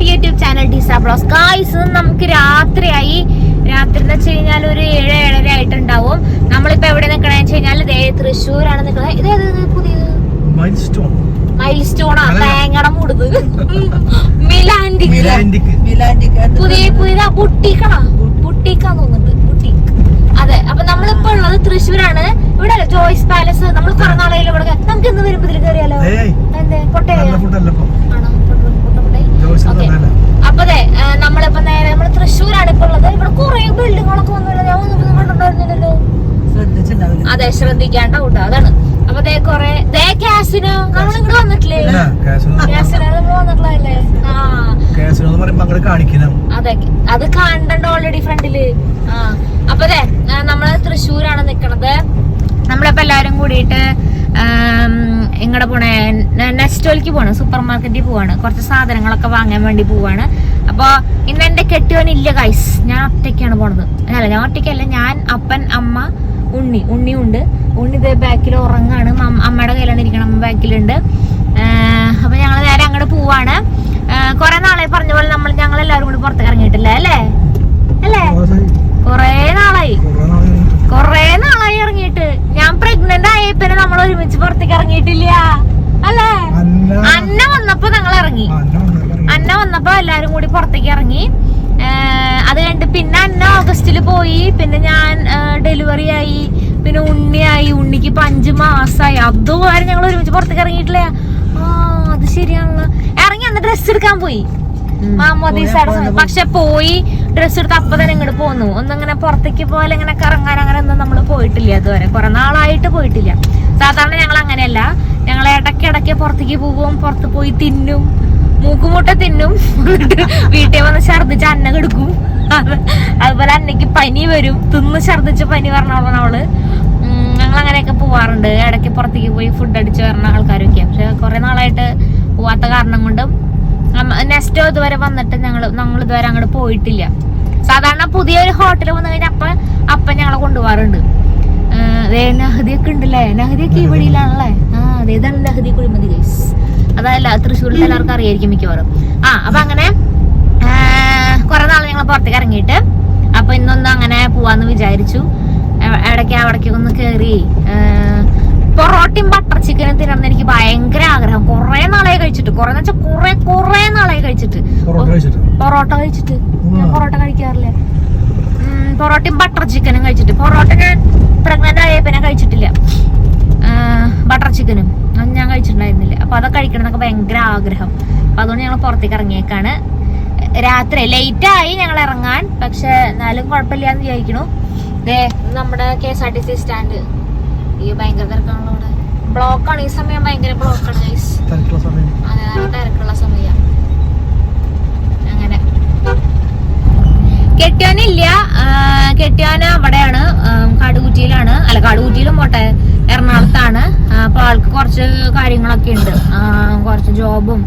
To YouTube channel ഡിസ ബ്ലോസ് guys നമുക്ക് രാത്രിയായി. രാത്രി എന്ന് വെച്ച് കഴിഞ്ഞാൽ ഒരു ഏഴ് ഏഴര ആയിട്ടുണ്ടാവും. നമ്മളിപ്പോ എവിടെ നിൽക്കണെന്ന് വെച്ച് കഴിഞ്ഞാൽ ഇതേ തൃശ്ശൂരാണ് നിൽക്കുന്നത് ഇത് പുതിയത് മൈൽ സ്റ്റോണാ അല്ല. മുടുത്. മിലാൻഡിക് പുതിയ പുതിയ ബുട്ടീക്കണാ. ബുട്ടീക്കാന്ന് തോന്നുന്നുണ്ട്. ബുട്ടീക്ക്. അതെ അപ്പൊ നമ്മളിപ്പോ ഉള്ളത് തൃശ്ശൂരാണ്. ഇവിടെ അല്ലേ ജോയ്സ് പാലസ് നമ്മൾ കുറെ നാളായാലും ഇവിടെ? നമുക്ക് ഇന്ന് വരുമ്പോ കയറിയാലോ എന്തേ? പൊട്ടയോ? അപ്പൊ നമ്മളിപ്പോ നേരെ നമ്മൾ തൃശ്ശൂരാണ് ഇപ്പൊ ഉള്ളത്. ഇവിടെ കുറെ ബിൽഡിങ്ങുകളൊക്കെ വന്നില്ല ഞാൻ ഒന്നും കണ്ടിട്ടുണ്ടായിരുന്നില്ലല്ലോ. അതെ ശ്രദ്ധിക്കാണ്ട കൂട്ടോ അതാണ്. അപ്പൊ ദേ കൊറേ ദേ കാസിനോ. നമ്മൾ ഇങ്ങോട്ട് വന്നിട്ടില്ലേ? കാസിനോ നമ്മൾ വന്നിട്ടുള്ളതല്ലേ? ആ. കാസിനോ പറയുമ്പോ അങ്ങോട്ട് കാണിക്കണം. അതെ അത് കാണണ്ട ഓൾറെഡി ഫ്രണ്ടിൽ. ആ. അപ്പൊ ദേ നമ്മൾ തൃശ്ശൂരാണ് നിക്കണത്. നമ്മളിപ്പോ എല്ലാരും കൂടിയിട്ട് ഇങ്ങടെ പോണേ? നെസ്റ്റോയിലേക്ക് പോവാണ് സൂപ്പർ മാർക്കറ്റിൽ പോവാണ്. കുറച്ച് സാധനങ്ങളൊക്കെ വാങ്ങാൻ വേണ്ടി പോവാണ്. അപ്പൊ ഇന്ന് എന്റെ കെട്ടിയോനില്ല ഗൈസ് ഞാൻ ഒറ്റയ്ക്കാണ് പോണത്. അല്ല ഞാൻ ഒറ്റയ്ക്കല്ല. ഞാൻ അപ്പൻ അമ്മ ഉണ്ണി. ഉണ്ണി ഉണ്ട്. ഉണ്ണി ഇതേ ബാക്കിൽ ഉറങ്ങാണ്. അമ്മയുടെ കയ്യിലാണ് ഇരിക്കണം അമ്മ ബാക്കിലുണ്ട്. അപ്പൊ ഞങ്ങൾ നേരെ അങ്ങോട്ട് പോവാണ്. കുറെ നാളെ പറഞ്ഞ പോലെ നമ്മൾ ഞങ്ങൾ എല്ലാവരും കൂടി പുറത്തേക്ക് ഇറങ്ങിയിട്ടില്ല അല്ലേ? അല്ലേ? കൊറേ നാളായി. കുറേ നാളായി ഇറങ്ങിയിട്ട്. ഞാൻ പ്രഗ്നന്റ് ആയപ്പിന്നെ നമ്മൾ ഒരുമിച്ച് പുറത്തേക്ക് ഇറങ്ങിയിട്ടില്ല. അല്ലേ? അന്ന വന്നപ്പോ ഞങ്ങൾ ഇറങ്ങി. അന്ന. വന്നപ്പോ എല്ലാരും കൂടി പുറത്തേക്ക് ഇറങ്ങി. അത് കണ്ട് പിന്നെ അന്ന ഓഗസ്റ്റിൽ പോയി. പിന്നെ ഞാൻ ഡെലിവറി ആയി. പിന്നെ ഉണ്ണിയായി. ഉണ്ണിക്ക് ഇപ്പൊ അഞ്ചു മാസമായി അതുവരെ ഞങ്ങൾ ഒരുമിച്ച് പുറത്തേക്ക് ഇറങ്ങിയിട്ടില്ല. ആ അത് ശരിയാണല്ലോ. ഇറങ്ങി അന്ന് ഡ്രസ് എടുക്കാൻ പോയി. മാമോദീസ് പക്ഷെ പോയി ഡ്രസ് എടുത്ത് അപ്പൊ തന്നെ ഇങ്ങോട്ട് പോന്നു. ഒന്നിങ്ങനെ പുറത്തേക്ക് പോലെ ഇങ്ങനെ കറങ്ങാൻ അങ്ങനെ ഒന്നും നമ്മൾ പോയിട്ടില്ല അതുവരെ കുറെ നാളായിട്ട് പോയിട്ടില്ല. സാധാരണ ഞങ്ങൾ അങ്ങനെയല്ല. ഞങ്ങൾ ഇടയ്ക്ക് ഇടയ്ക്ക് പുറത്തേക്ക് പോകും. പുറത്ത് പോയി തിന്നും. മൂക്കുമുട്ട തിന്നും. വീട്ടിൽ വന്ന് ഛർദിച്ച് അന്ന കെടുക്കും. അത് അതുപോലെ അന്നയ്ക്ക് പനി വരും. തിന്ന് ഛർദിച്ച് പനി പറഞ്ഞോളാം അവൾ. ഞങ്ങൾ അങ്ങനെയൊക്കെ പോവാറുണ്ട്. ഇടയ്ക്ക് പുറത്തേക്ക് പോയി ഫുഡ് അടിച്ച് വരുന്ന ആൾക്കാരൊക്കെ പക്ഷെ കുറെ നാളായിട്ട് പോവാത്ത കാരണം കൊണ്ടും നെക്സ്റ്റോ ഇതുവരെ വന്നിട്ട് ഞങ്ങൾ ഞങ്ങൾ ഇതുവരെ അങ്ങോട്ട് പോയിട്ടില്ല. സാധാരണ പുതിയൊരു ഹോട്ടൽ വന്നു കഴിഞ്ഞാൽ അപ്പ അപ്പൻ ഞങ്ങളെ കൊണ്ടുപോകാറുണ്ട് നഹദിയൊക്കെ ഉണ്ടല്ലേ? നഹദിയൊക്കെ ഈ വഴിയിലാണല്ലേ? ആ അതെ ഇതാണ് നഹദി കുഴിമതി ഗൈസ് അതല്ല തൃശ്ശൂരിൽ എല്ലാവർക്കും അറിയായിരിക്കും മിക്കവാറും. ആ അപ്പൊ അങ്ങനെ കുറെ നാൾ ഞങ്ങൾ പുറത്തേക്ക് ഇറങ്ങിയിട്ട് അപ്പൊ ഇന്നൊന്നും അങ്ങനെ പോവാന്ന് വിചാരിച്ചു. ഇടയ്ക്ക് അവിടേക്ക് ഒന്ന് കേറി പൊറോട്ടയും ബട്ടർ ചിക്കനും തിന്നണം എനിക്ക് ഭയങ്കര ആഗ്രഹം. കുറെ നാളായി കഴിച്ചിട്ട്. കുറെ വെച്ചാൽ കുറെ കുറെ നാളായി കഴിച്ചിട്ട്. പൊറോട്ട കഴിച്ചിട്ട്? പൊറോട്ട ഞാൻ. പൊറോട്ട കഴിക്കാറില്ലേ. പൊറോട്ടയും ബട്ടർ ചിക്കനും കഴിച്ചിട്ട്. പൊറോട്ട ഞാൻ പ്രഗ്നന്റ് ആയ പിന്നെ കഴിച്ചിട്ടില്ല. ബട്ടർ ചിക്കനും ഞാൻ കഴിച്ചിട്ടുണ്ടായിരുന്നില്ല. അപ്പൊ അതൊക്കെ കഴിക്കണം എന്നൊക്കെ ഭയങ്കര ആഗ്രഹം. അപ്പൊ അതുകൊണ്ട് ഞങ്ങൾ പുറത്തേക്ക് ഇറങ്ങിയേക്കാണ്. രാത്രി ലേറ്റ് ആയി ഞങ്ങൾ ഇറങ്ങാൻ. പക്ഷെ എന്നാലും കുഴപ്പമില്ല എന്ന് വിചാരിക്കണു നമ്മുടെ K S R T C stand ഈ ഭയങ്കര തിരക്കാണല്ലോ ഇവിടെ ബ്ലോക്കാണ് ഈ സമയം ഭയങ്കര ബ്ലോക്കാണ് അതെ തിരക്കുള്ള സമയം. അങ്ങനെ. കെട്ടിയാനില്ല. കെട്ടിയാന അവിടെയാണ്. കാടുകുറ്റിയിലാണ്. അല്ല കാടുകുറ്റിയിലും പോട്ടെ. എറണാകുളത്താണ്. അപ്പൊ ആൾക്ക് കുറച്ച് കാര്യങ്ങളൊക്കെ ഉണ്ട്. കുറച്ച് ജോബും.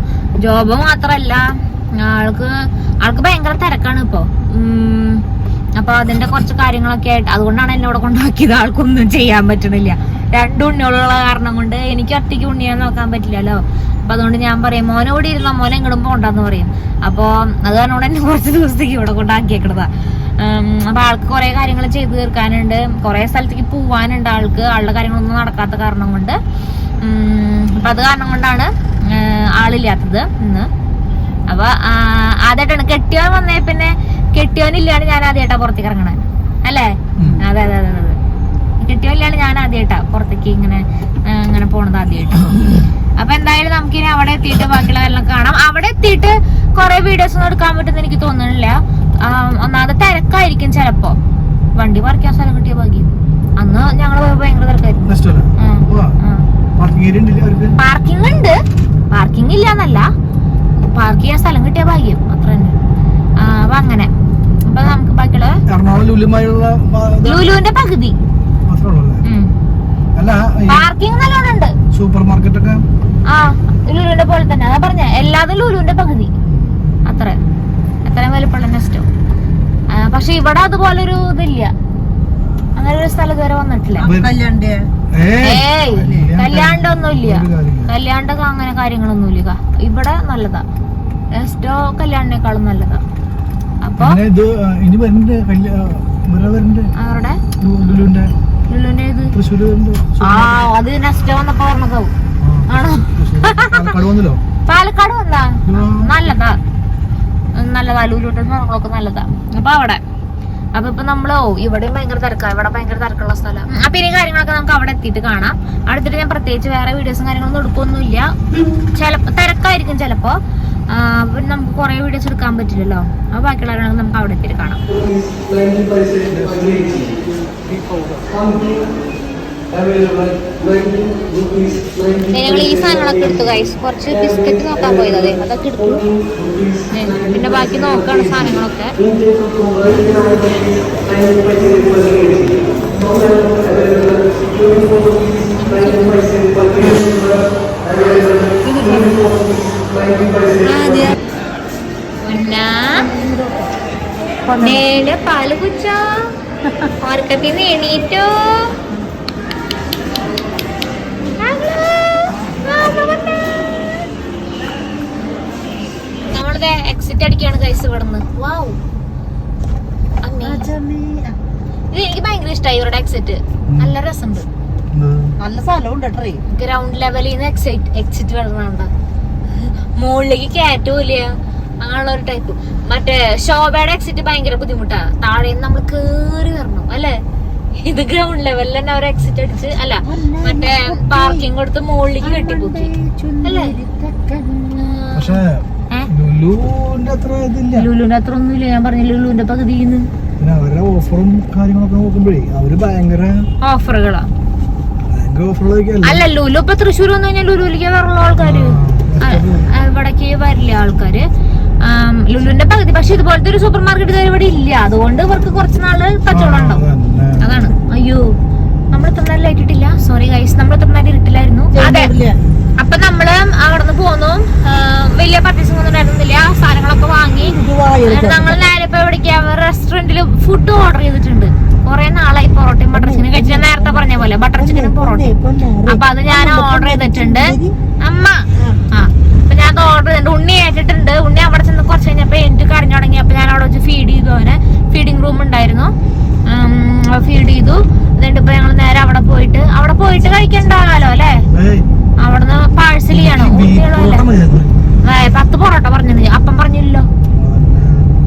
ജോബ് മാത്രല്ല. ആൾക്ക് ആൾക്ക് ഭയങ്കര തിരക്കാണ് ഇപ്പൊ. അപ്പൊ അതിന്റെ കുറച്ച് കാര്യങ്ങളൊക്കെ ആയിട്ട് അതുകൊണ്ടാണ് എന്നോട് കൊണ്ടാക്കിയത്. ആൾക്കൊന്നും ചെയ്യാൻ പറ്റുന്നില്ല രണ്ടു ഉണ്ണികളുള്ള കാരണം കൊണ്ട് എനിക്ക് ഒറ്റയ്ക്ക് ഉണ്ണിയെ നോക്കാൻ പറ്റില്ലല്ലോ. അപ്പൊ അതുകൊണ്ട് ഞാൻ പറയും മോനെ ഇവിടെ ഇരുന്ന? മോനെ ഇങ്ങോട്ടും പോണ്ടെന്ന് പറയും. അപ്പൊ അത് കാരണം എന്നെ കുറച്ച് ദിവസത്തേക്ക് ഇവിടെ കൊണ്ടാക്കിയേക്കണതാ. അപ്പൊ ആൾക്ക് കുറെ കാര്യങ്ങൾ ചെയ്തു തീർക്കാനുണ്ട്. കുറെ സ്ഥലത്തേക്ക് പോവാനുണ്ട് ആൾക്ക്. ആളുടെ കാര്യങ്ങളൊന്നും നടക്കാത്ത കാരണം കൊണ്ട്. അപ്പൊ അത് കാരണം കൊണ്ടാണ് ആളില്ലാത്തത് ഇന്ന്. അപ്പൊ ആദ്യമായിട്ടാണ് കെട്ടിയാൽ വന്നേ. പിന്നെ കെട്ടിയോനില്ലാണ്ട് ഞാൻ ആദ്യമായിട്ടാ പുറത്തേക്ക് ഇറങ്ങണേ അല്ലേ. അതെ അതെ അതെ അതെ. കെട്ടിയോനില്ലാണ്ട് ഞാൻ ആദ്യമായിട്ടാ പുറത്തേക്ക് ഇങ്ങനെ ഇങ്ങനെ പോണത് ആദ്യമായിട്ട് അപ്പൊ എന്തായാലും നമുക്ക് ഇനി അവിടെ എത്തിയിട്ട് ബാക്കിയുള്ള എല്ലാം കാണാം. അവിടെ എത്തിയിട്ട് കുറെ വീഡിയോസ് ഒന്നും എടുക്കാൻ പറ്റുന്ന എനിക്ക് തോന്നുന്നില്ല. ഒന്നാമത് തിരക്കായിരിക്കും ചിലപ്പോ. വണ്ടി പറിക്കാൻ സ്ഥലം കിട്ടിയ ഭാഗ്യം. അന്ന് ഞങ്ങൾ ഭയങ്കര തിരക്കായിരുന്നു. പാർക്കിംഗ് ഉണ്ട്. പാർക്കിംഗ് ഇല്ല എന്നല്ല പാർക്ക് ചെയ്യാൻ സ്ഥലം കിട്ടിയ ഭാഗ്യം. അത്ര തന്നെ അപ്പൊ അങ്ങനെ. അപ്പൊ നമുക്ക് ബാക്കിയുള്ള എറണാകുളം ലുലുമായുള്ള ലുലുവിന്റെ പകുതി. അല്ലേ പാർക്കിംഗ് നല്ലോണം ഉണ്ട്. സൂപ്പർ മാർക്കറ്റ് ഒക്കെ ആ ലുലുവിന്റെ പോലെ തന്നെ. അതാ പറഞ്ഞ എല്ലാതും ലുലുവിന്റെ പകുതി. അത്ര. അത്രയും വലിപ്പമുള്ള നെസ്റ്റോ പക്ഷെ ഇവിടെ അതുപോലൊരു ഇതില്ല. അങ്ങനെ ഒരു സ്ഥലം ഇതുവരെ വന്നിട്ടില്ല. ഏയ് ഒരു കാര്യമില്ല. കല്യാണ്ടൊക്കെ അങ്ങനെ കാര്യങ്ങളൊന്നുമില്ല. ഇവിടെ നല്ലതാ. എസ്റ്റോ കല്യാണിനേക്കാളും നല്ലതാ. പിന്നെ ഇത് ആ, ഇനി വരുന്നുണ്ട് കല്യാ ഇവരെ വരുന്നുണ്ട്. അവരുടെ ലു- ലുലുവിന്റെ ലുലുവിന്റെ ഇത് തൃശ്ശൂർ വരുന്നുണ്ട്. ആ അത് നെസ്റ്റോ വന്നപ്പോ പറഞ്ഞതാവും. ആ, ആണോ? തൃശ്ശൂര്. പാലക്കാട് വന്നല്ലോ? പാലക്കാട് വന്നാ ആ. നല്ലതാ. നല്ലതാ സാധനങ്ങളൊക്കെ നല്ലതാ. അപ്പൊ അവിടെ. അപ്പൊ ഇപ്പൊ നമ്മളോ ഇവിടെ ഭയങ്കര തിരക്കാ. ഇവിടെ ഭയങ്കര തിരക്കുള്ള സ്ഥലം. അപ്പൊ ഇനി കാര്യങ്ങളൊക്കെ നമുക്ക് അവിടെ എത്തിയിട്ട് കാണാം. അടുത്തിട്ട് ഞാൻ പ്രത്യേകിച്ച് വേറെ വീഡിയോസും കാര്യങ്ങളൊന്നും എടുക്കൊന്നുമില്ല ചിലപ്പോ തിരക്കായിരിക്കും ചിലപ്പോ. നമുക്ക് കുറേ വീഡിയോസ് എടുക്കാൻ പറ്റില്ലല്ലോ. അപ്പൊ ബാക്കിയുള്ള കാര്യങ്ങൾ നമുക്ക് അവിടെ എത്തിയിട്ട് കാണാം. ഞങ്ങൾ ഈ സാധനങ്ങളൊക്കെ എടുത്തു കൈസ് കുറച്ച് ബിസ്ക്കറ്റ് നോക്കാൻ പോയത് അതെ. അതൊക്കെ എടുത്തു. പിന്നെ ബാക്കി നോക്കാണ് സാധനങ്ങളൊക്കെ. നേരെ പാൽ കുച്ചോ ഉറക്കത്തിൽ നിന്ന് എണീറ്റോ? നമ്മളിത് എക്സിറ്റ് അടിക്കാണ് കൈസ് ഇവിടുന്ന്. വാവ്. ഇത് എനിക്ക് ഭയങ്കര ഇഷ്ടമായി ഇവരുടെ എക്സിറ്റ് നല്ല രസമുണ്ട്. നല്ല സ്ഥലമുണ്ട് ട്രേ ഗ്രൗണ്ട് ലെവലിൽ നിന്ന് എക്സൈറ്റ് എക്സിറ്റ് വരണുണ്ട് മുകളിലേക്ക് കയറ്റൂല അങ്ങനെയുള്ള ഒരു ടൈപ്പ് മറ്റേ ശോഭയുടെ എക്സിറ്റ് ഭയങ്കര ബുദ്ധിമുട്ടാ. താഴെ നമ്മൾ കേറി വരണം അല്ലേ? ഇത് ഗ്രൗണ്ട് ലെവലിൽ തന്നെ അവർ എക്സിറ്റ് അടിച്ച് അല്ല മറ്റേ പാർക്കിംഗ് കൊടുത്ത് മുകളിലേക്ക് കെട്ടിപ്പോക്കി അല്ലേ? ലുലുവിന്റെ അത്ര ഒന്നുമില്ല. ഞാൻ പറഞ്ഞ ലുലുവിന്റെ പകുതിന്ന് പിന്നെ അവരുടെ ഓഫറും കാര്യങ്ങളൊക്കെ നോക്കുമ്പോഴേ അവർ ഭയങ്കര ഓഫറുകളാ ഭയങ്കര ഓഫറുകളൊക്കെയല്ല അല്ല ലുലു ഇപ്പൊ തൃശ്ശൂർ വന്നു കഴിഞ്ഞാൽ ലുലുവിലേക്ക് വരണ ആൾക്കാര്. ഇവിടേക്ക് വരില്ല ആൾക്കാര്. ലുലുവിന്റെ പകുതി. പക്ഷെ ഇതുപോലത്തെ ഒരു സൂപ്പർ മാർക്കറ്റ് ഇവിടെ ഇല്ല. അതുകൊണ്ട് ഇവർക്ക് കുറച്ച് നാൾ കച്ചവടം ഉണ്ടാവും. അതാണ്. അയ്യോ നമ്മൾ ഇത്ര നേരം ലൈറ്റിട്ടില്ല സോറി ഗൈസ് നമ്മൾ ഇത്ര നേരം ഇട്ടില്ലായിരുന്നു അതെ. അപ്പൊ നമ്മൾ അവിടുന്ന് പോന്നു. വലിയ പർച്ചേസിംഗ് ഒന്നും ഉണ്ടായിരുന്നില്ല. സാധനങ്ങളൊക്കെ വാങ്ങി. ഞങ്ങൾ നേരെ ഇപ്പൊ എവിടേക്കാ? റെസ്റ്റോറന്റിൽ ഫുഡ് ഓർഡർ ചെയ്തിട്ടുണ്ട്. കൊറേ നാളായി പൊറോട്ടയും ബട്ടർ ചിക്കനും കഴിച്ചാൽ നേരത്തെ പറഞ്ഞ പോലെ. ബട്ടർ ചിക്കനും പൊറോട്ടയും. അപ്പൊ അത് ഞാൻ ഓർഡർ ചെയ്തിട്ടുണ്ട് അമ്മ ആ അപ്പൊ ഞാൻ അത് ഓർഡർ ചെയ്തിട്ടുണ്ട് ഉണ്ണി ഏറ്റിട്ടുണ്ട് ഉണ്ണി അവിടെ ചെന്ന് കുറച്ച് കഴിഞ്ഞപ്പോ എനിക്ക് കരഞ്ഞു തുടങ്ങി. അപ്പൊ ഞാൻ അവിടെ വെച്ച് ഫീഡ് ചെയ്തു അവനെ. ഫീഡിങ് റൂം ഉണ്ടായിരുന്നു. ഫീഡ് ചെയ്തു. എന്നിട്ട് ഇപ്പൊ ഞങ്ങൾ നേരെ അവിടെ പോയിട്ട് അവിടെ പോയിട്ട് കഴിക്കണ്ടാകാലോ അല്ലെ? അവിടുന്ന് പാഴ്സൽ ചെയ്യണം. ഊട്ടിയുള്ളതല്ലേ അതെ പത്ത് പൊറോട്ട പറഞ്ഞത് അപ്പം പറഞ്ഞില്ലല്ലോ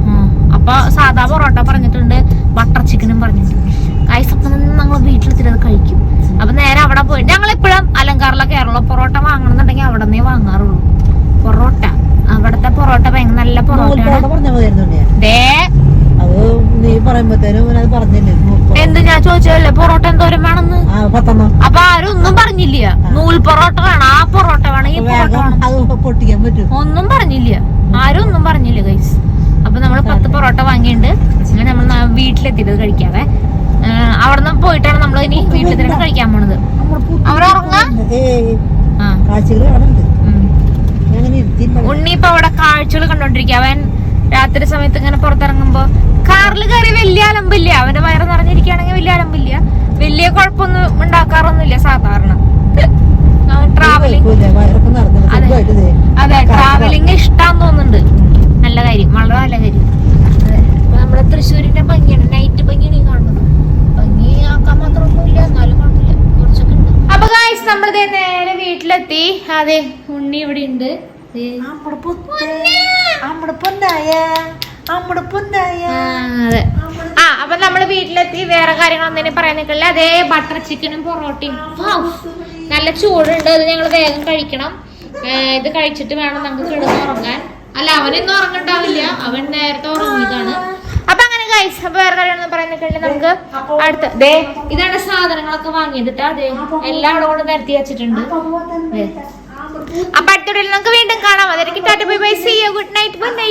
ഉം. അപ്പൊ സാധാ പൊറോട്ട പറഞ്ഞിട്ടുണ്ട് ബട്ടർ ചിക്കനും പറഞ്ഞിട്ടുണ്ട് ഗൈസ് അപ്പം ഞങ്ങൾ വീട്ടിലെത്തിട്ട് അത് കഴിക്കും അപ്പൊ നേരെ അവിടെ പോയി ഞങ്ങൾ എപ്പോഴും അലങ്കാറിലെ കേരള പൊറോട്ട വാങ്ങണമെന്നുണ്ടെങ്കിൽ അവിടെ നിന്നേ വാങ്ങാറുള്ളൂ പൊറോട്ട അവിടത്തെ പൊറോട്ട ഭയങ്കര നല്ല പൊറോട്ടയാണ് പറഞ്ഞ മതിയായിരുന്നു ദേ അത് നീ പറയുമ്പോഴത്തേനും അത് പറഞ്ഞില്ലേ? എന്ത് ഞാൻ ചോദിച്ചതല്ലേ? പൊറോട്ട എന്തോരം വേണമെന്ന്? അപ്പൊ ആരും ഒന്നും പറഞ്ഞില്ല. നൂൽ പൊറോട്ട വേണം ആ പൊറോട്ട വേണം ഈ പൊറോട്ട പൊട്ടിക്കാൻ പറ്റും. ഒന്നും പറഞ്ഞില്ല. ആരും ഒന്നും പറഞ്ഞില്ല ഗൈസ് അപ്പൊ നമ്മൾ പത്ത് പൊറോട്ട വാങ്ങിയിട്ടുണ്ട്. നമ്മൾ വീട്ടിലെത്തിയിട്ട് കഴിക്കാവേ. അവിടെ നിന്ന് പോയിട്ടാണ് നമ്മൾ ഇനി വീട്ടിൽ തന്നെ കഴിക്കാൻ പോണത്. ഞാൻ ഉണ്ണി ഇപ്പൊ അവിടെ കാഴ്ചകൾ കണ്ടോണ്ടിരിക്കുക അവൻ രാത്രി സമയത്ത് ഇങ്ങനെ പുറത്തിറങ്ങുമ്പോ കാറിൽ കയറി വലിയ അലമ്പില്ല. അവന്റെ വയറ് നിറഞ്ഞിരിക്കുകയാണെങ്കിൽ വലിയ അലമ്പില്ല. വലിയ കുഴപ്പമൊന്നും ഉണ്ടാക്കാറൊന്നുമില്ല സാധാരണ. ട്രാവലിംഗ് അതെ. ട്രാവലിംഗ് ഇഷ്ടാന്ന് തോന്നുന്നുണ്ട്. നല്ല കാര്യം. വളരെ നല്ല കാര്യം. നമ്മുടെ തൃശ്ശൂരിന്റെ ഭംഗിയാണ്. നൈറ്റ് ഭംഗിയാണ് ഈ കാണുന്നത്. ഭംഗി ആക്കാൻ മാത്രമൊന്നുമില്ല. എന്നാലും കുഴപ്പമില്ല. കുറച്ചൊക്കെ ഉണ്ട്. അപ്പൊ ഗായ്സ് നമ്മൾ നേരെ വീട്ടിലെത്തി. അതെ ഉണ്ണി ഇവിടെ ഉണ്ട്. പൊന്നായ പൊന്നായ. അതെ. ആ അപ്പൊ നമ്മൾ വീട്ടിലെത്തി. വേറെ കാര്യങ്ങളൊന്നും പറയാൻ നിൽക്കില്ല? അതേ ബട്ടർ ചിക്കനും പൊറോട്ടയും. നല്ല ചൂടുണ്ട്. അത് ഞങ്ങൾ വേഗം കഴിക്കണം. ഇത് കഴിച്ചിട്ട് വേണം നമുക്ക് കിടന്ന് ഉറങ്ങാൻ. അല്ല അവനൊന്നും ഉറങ്ങണ്ടാവില്ല. അവൻ നേരത്തെ ഉറങ്ങിയതാണ്. അപ്പൊ അങ്ങനെ കഴിച്ച അപ്പൊ വേറെ കാര്യങ്ങളൊന്നും പറയാൻ നിൽക്കില്ല നമുക്ക്? അടുത്ത. ദേ ഇതാണ് സാധനങ്ങളൊക്കെ വാങ്ങിയതിട്ടാ അതെ എല്ലാം അവിടെ കൊണ്ട് നിരത്തി വെച്ചിട്ടുണ്ട്. അപ്പൊ അടുത്ത നമുക്ക് വീണ്ടും കാണാം. അതായിരിക്കും tata bye bye see good night bye